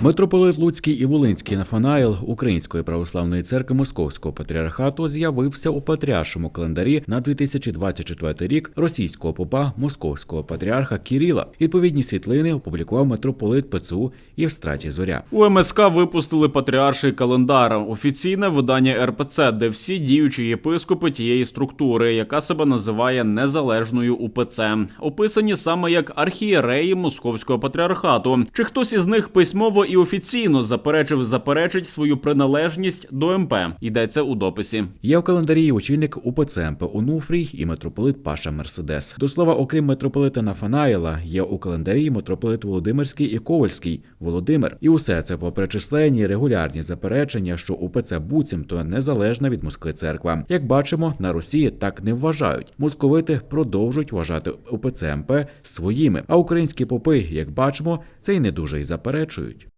Митрополит Луцький і Волинський Нафанаїл Української православної церкви Московського патріархату з'явився у патріаршому календарі на 2024 рік російського попа Московського патріарха Кіріла. Відповідні світлини опублікував митрополит ПЦУ Євстратій Зоря. У МСК випустили патріарший календар, офіційне видання РПЦ, де всі діючі єпископи тієї структури, яка себе називає незалежною УПЦ, описані саме як архієреї Московського патріархату. Чи хтось із них письмово і офіційно заперечив заперечить свою приналежність до МП? Йдеться у дописі. Є в календарі очільник УПЦ МП Онуфрій і митрополит Паша Мерседес. До слова, окрім митрополита Нафанаїла, є у календарі митрополит Володимирський і Ковальський Володимир. І усе це попри численні регулярні заперечення, що УПЦ буцімто незалежна від Москви церква. Як бачимо, на Росії так не вважають. Московити продовжують вважати УПЦ МП своїми, а українські попи, як бачимо, це й не дуже й заперечують.